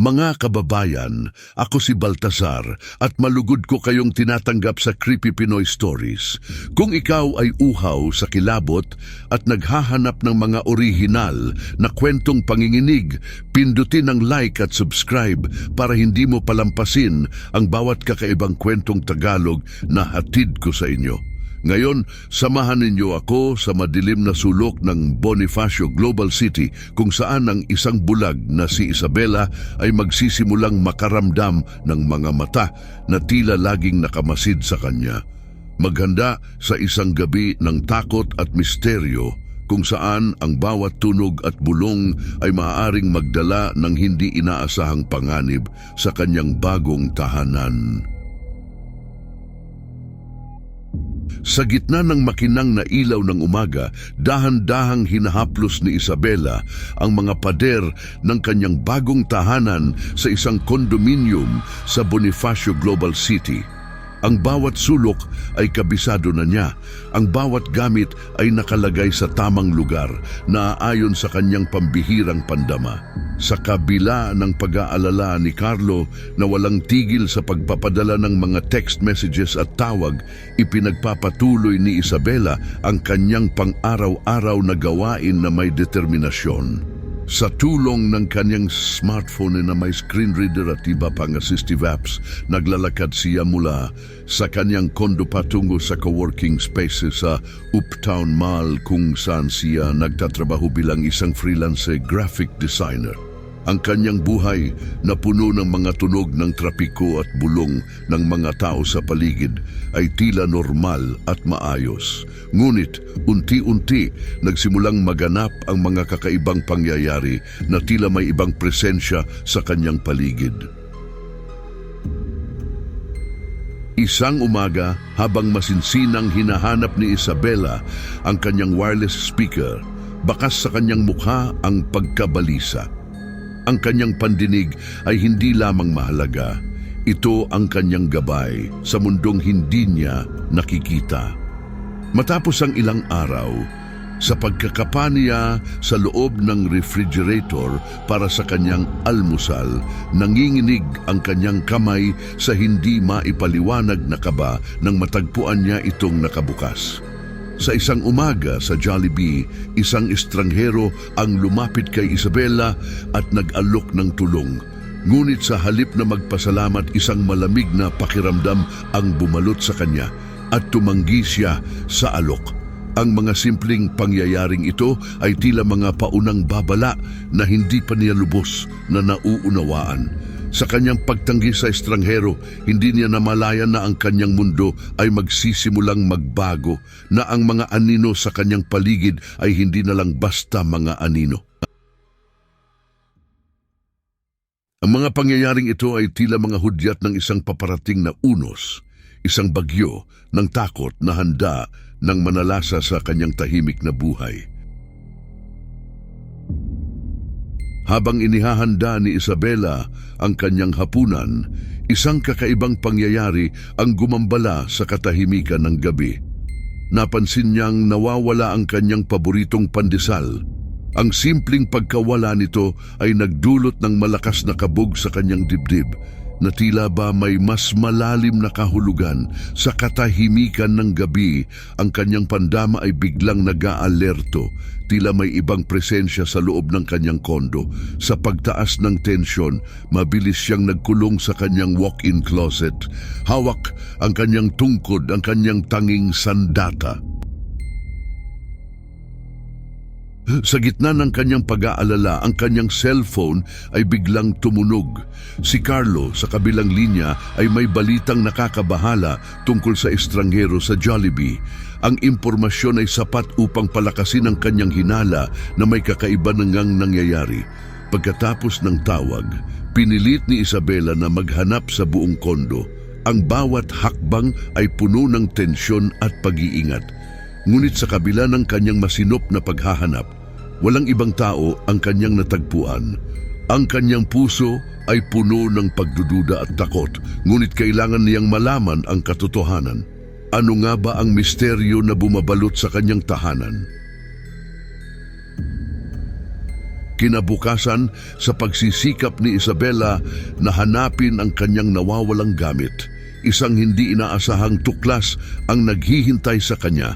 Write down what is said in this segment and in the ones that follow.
Mga kababayan, ako si Baltasar at malugod ko kayong tinatanggap sa Creepy Pinoy Stories. Kung ikaw ay uhaw sa kilabot at naghahanap ng mga orihinal na kwentong panginginig, pindutin ang like at subscribe para hindi mo palampasin ang bawat kakaibang kwentong Tagalog na hatid ko sa inyo. Ngayon, samahan ninyo ako sa madilim na sulok ng Bonifacio Global City kung saan ang isang bulag na si Isabela ay magsisimulang makaramdam ng mga mata na tila laging nakamasid sa kanya. Maghanda sa isang gabi ng takot at misteryo kung saan ang bawat tunog at bulong ay maaaring magdala ng hindi inaasahang panganib sa kanyang bagong tahanan. Sa gitna ng makinang na ilaw ng umaga, dahan-dahang hinahaplos ni Isabela ang mga pader ng kanyang bagong tahanan sa isang kondominium sa Bonifacio Global City. Ang bawat sulok ay kabisado na niya. Ang bawat gamit ay nakalagay sa tamang lugar na ayon sa kanyang pambihirang pandama. Sa kabila ng pag-aalala ni Carlo na walang tigil sa pagpapadala ng mga text messages at tawag, ipinagpapatuloy ni Isabela ang kanyang pang-araw-araw na gawain na may determinasyon. Sa tulong ng kanyang smartphone na may screen reader at iba pang assistive apps, naglalakad siya mula sa kanyang kondo patungo sa coworking spaces sa Uptown Mall kung saan siya nagtatrabaho bilang isang freelance graphic designer. Ang kanyang buhay na puno ng mga tunog ng trapiko at bulong ng mga tao sa paligid ay tila normal at maayos. Ngunit unti-unti nagsimulang maganap ang mga kakaibang pangyayari na tila may ibang presensya sa kanyang paligid. Isang umaga, habang masinsinang hinahanap ni Isabella ang kanyang wireless speaker, bakas sa kanyang mukha ang pagkabalisa. Ang kanyang pandinig ay hindi lamang mahalaga. Ito ang kanyang gabay sa mundong hindi niya nakikita. Matapos ang ilang araw, sa pagkakapa niya sa loob ng refrigerator para sa kanyang almusal, nanginginig ang kanyang kamay sa hindi maipaliwanag na kaba nang matagpuan niya itong nakabukas. Sa isang umaga sa Jollibee, isang estranghero ang lumapit kay Isabella at nag-alok ng tulong. Ngunit sa halip na magpasalamat, isang malamig na pakiramdam ang bumalot sa kanya at tumanggi siya sa alok. Ang mga simpleng pangyayaring ito ay tila mga paunang babala na hindi pa niya lubos na nauunawaan. Sa kanyang pagtanggi sa estranghero, hindi niya namalayan na ang kanyang mundo ay magsisimulang magbago, na ang mga anino sa kanyang paligid ay hindi na lang basta mga anino. Ang mga pangyayaring ito ay tila mga hudyat ng isang paparating na unos, isang bagyo ng takot na handa ng manalasa sa kanyang tahimik na buhay. Habang inihahanda ni Isabela ang kanyang hapunan, isang kakaibang pangyayari ang gumambala sa katahimikan ng gabi. Napansin niyang nawawala ang kanyang paboritong pandesal. Ang simpleng pagkawala nito ay nagdulot ng malakas na kabog sa kanyang dibdib na tila ba may mas malalim na kahulugan sa katahimikan ng gabi, ang kanyang pandama ay biglang nag-aalerto, tila may ibang presensya sa loob ng kanyang kondo. Sa pagtaas ng tensyon, mabilis siyang nagkulong sa kanyang walk-in closet. Hawak ang kanyang tungkod, ang kanyang tanging sandata. Sa gitna ng kanyang pag-aalala, ang kanyang cellphone ay biglang tumunog. Si Carlo sa kabilang linya ay may balitang nakakabahala tungkol sa estranghero sa Jollibee. Ang impormasyon ay sapat upang palakasin ang kanyang hinala na may kakaiba nangang nangyayari. Pagkatapos ng tawag, pinilit ni Isabela na maghanap sa buong kondo. Ang bawat hakbang ay puno ng tensyon at pag-iingat. Ngunit sa kabila ng kanyang masinop na paghahanap, walang ibang tao ang kanyang natagpuan. Ang kanyang puso ay puno ng pagdududa at takot, ngunit kailangan niyang malaman ang katotohanan. Ano nga ba ang misteryo na bumabalot sa kanyang tahanan? Kinabukasan, sa pagsisikap ni Isabela na hanapin ang kanyang nawawalang gamit, isang hindi inaasahang tuklas ang naghihintay sa kanya.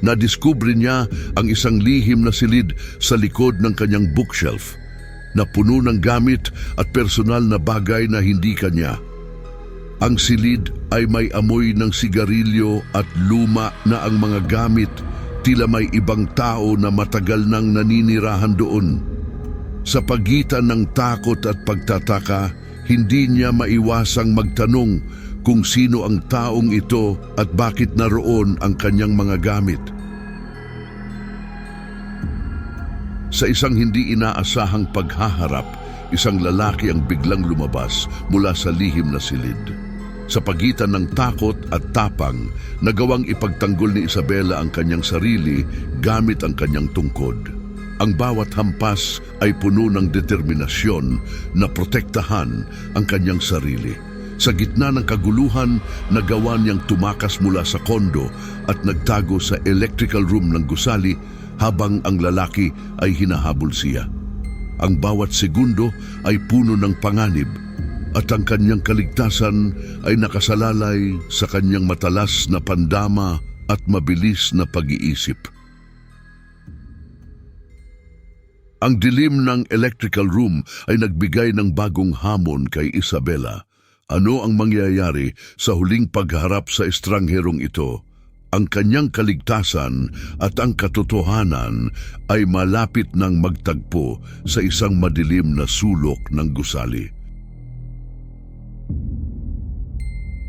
Nadiskubre niya ang isang lihim na silid sa likod ng kanyang bookshelf na puno ng gamit at personal na bagay na hindi kanya. Ang silid ay may amoy ng sigarilyo at luma na ang mga gamit tila may ibang tao na matagal nang naninirahan doon. Sa pagitan ng takot at pagtataka, hindi niya maiwasang magtanong kung sino ang taong ito at bakit naroon ang kanyang mga gamit. Sa isang hindi inaasahang paghaharap, isang lalaki ang biglang lumabas mula sa lihim na silid. Sa pagitan ng takot at tapang, nagawang ipagtanggol ni Isabela ang kanyang sarili gamit ang kanyang tungkod. Ang bawat hampas ay puno ng determinasyon na protektahan ang kanyang sarili. Sa gitna ng kaguluhan, nagawa niyang tumakas mula sa kondo at nagtago sa electrical room ng gusali habang ang lalaki ay hinahabol siya. Ang bawat segundo ay puno ng panganib at ang kanyang kaligtasan ay nakasalalay sa kanyang matalas na pandama at mabilis na pag-iisip. Ang dilim ng electrical room ay nagbigay ng bagong hamon kay Isabela. Ano ang mangyayari sa huling pagharap sa estrangherong ito? Ang kanyang kaligtasan at ang katotohanan ay malapit ng magtagpo sa isang madilim na sulok ng gusali.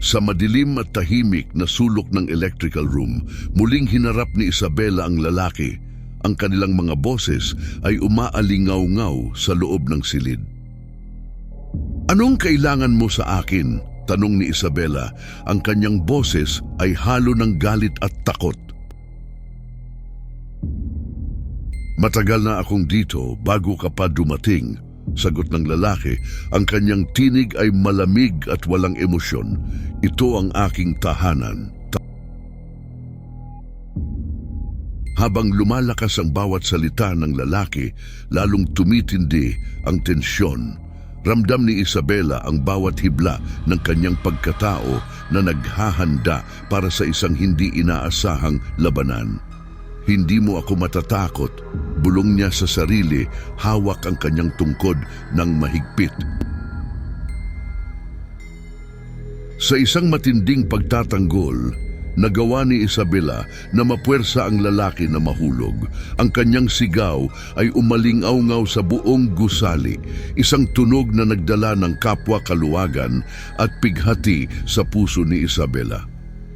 Sa madilim at tahimik na sulok ng electrical room, muling hinarap ni Isabela ang lalaki. Ang kanilang mga boses ay umaalingaw-ngaw sa loob ng silid. Anong kailangan mo sa akin? Tanong ni Isabela. Ang kanyang boses ay halo ng galit at takot. Matagal na akong dito bago ka pa dumating. Sagot ng lalaki, ang kanyang tinig ay malamig at walang emosyon. Ito ang aking tahanan. Habang lumalakas ang bawat salita ng lalaki, lalong tumitindi ang tensyon. Ramdam ni Isabela ang bawat hibla ng kanyang pagkatao na naghahanda para sa isang hindi inaasahang labanan. Hindi mo ako matatakot, bulong niya sa sarili, hawak ang kanyang tungkod ng mahigpit. Sa isang matinding pagtatanggol, nagawa ni Isabela na mapuwersa ang lalaki na mahulog. Ang kanyang sigaw ay umalingaw-ngaw sa buong gusali, isang tunog na nagdala ng kapwa kaluwagan at pighati sa puso ni Isabela.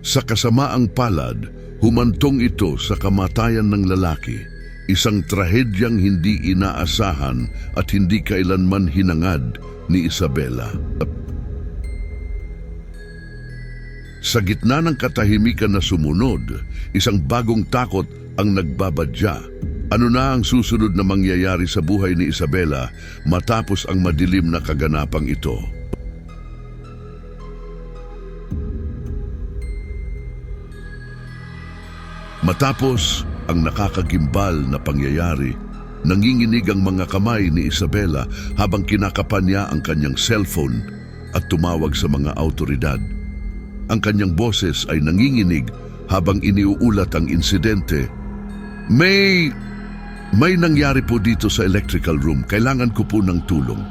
Sa kasamaang palad, humantong ito sa kamatayan ng lalaki, isang trahedyang hindi inaasahan at hindi kailanman hinangad ni Isabela. Sa gitna ng katahimikan na sumunod, isang bagong takot ang nagbabadya. Ano na ang susunod na mangyayari sa buhay ni Isabela matapos ang madilim na kaganapang ito? Matapos ang nakakagimbal na pangyayari, nanginginig ang mga kamay ni Isabela habang kinakapan niya ang kanyang cellphone at tumawag sa mga autoridad. Ang kanyang boses ay nanginginig habang iniuulat ang insidente. May... may nangyari po dito sa electrical room. Kailangan ko po ng tulong.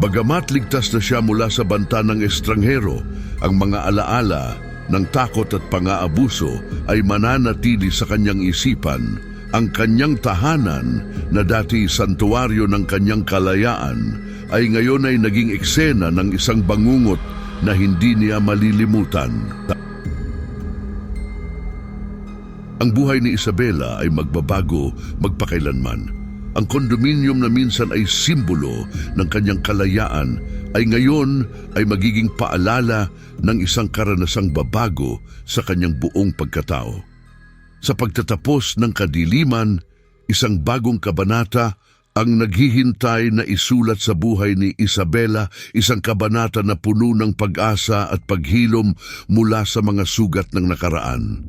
Bagamat ligtas na siya mula sa banta ng estranghero, ang mga alaala ng takot at pang-aabuso ay mananatili sa kanyang isipan. Ang kanyang tahanan na dati santuaryo ng kanyang kalayaan ay ngayon ay naging eksena ng isang bangungot na hindi niya malilimutan. Ang buhay ni Isabela ay magbabago magpakailanman. Ang kondominium na minsan ay simbolo ng kanyang kalayaan ay ngayon ay magiging paalala ng isang karanasang babago sa kanyang buong pagkatao. Sa pagtatapos ng kadiliman, isang bagong kabanata ang naghihintay na isulat sa buhay ni Isabela, isang kabanata na puno ng pag-asa at paghilom mula sa mga sugat ng nakaraan.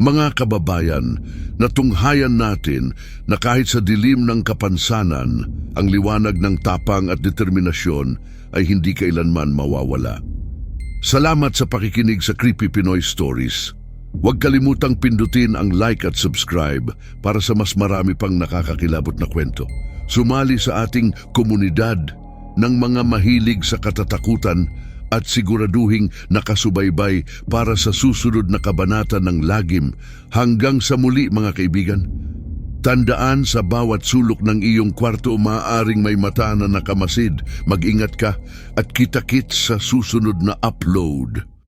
Mga kababayan, natunghayan natin na kahit sa dilim ng kapansanan, ang liwanag ng tapang at determinasyon ay hindi kailanman mawawala. Salamat sa pakikinig sa Creepy Pinoy Stories. Huwag kalimutang pindutin ang like at subscribe para sa mas marami pang nakakakilabot na kwento. Sumali sa ating komunidad ng mga mahilig sa katatakutan at siguraduhing nakasubaybay para sa susunod na kabanata ng lagim hanggang sa muli mga kaibigan. Tandaan sa bawat sulok ng iyong kwarto maaaring may mata na nakamasid. Mag-ingat ka at kita-kits sa susunod na upload.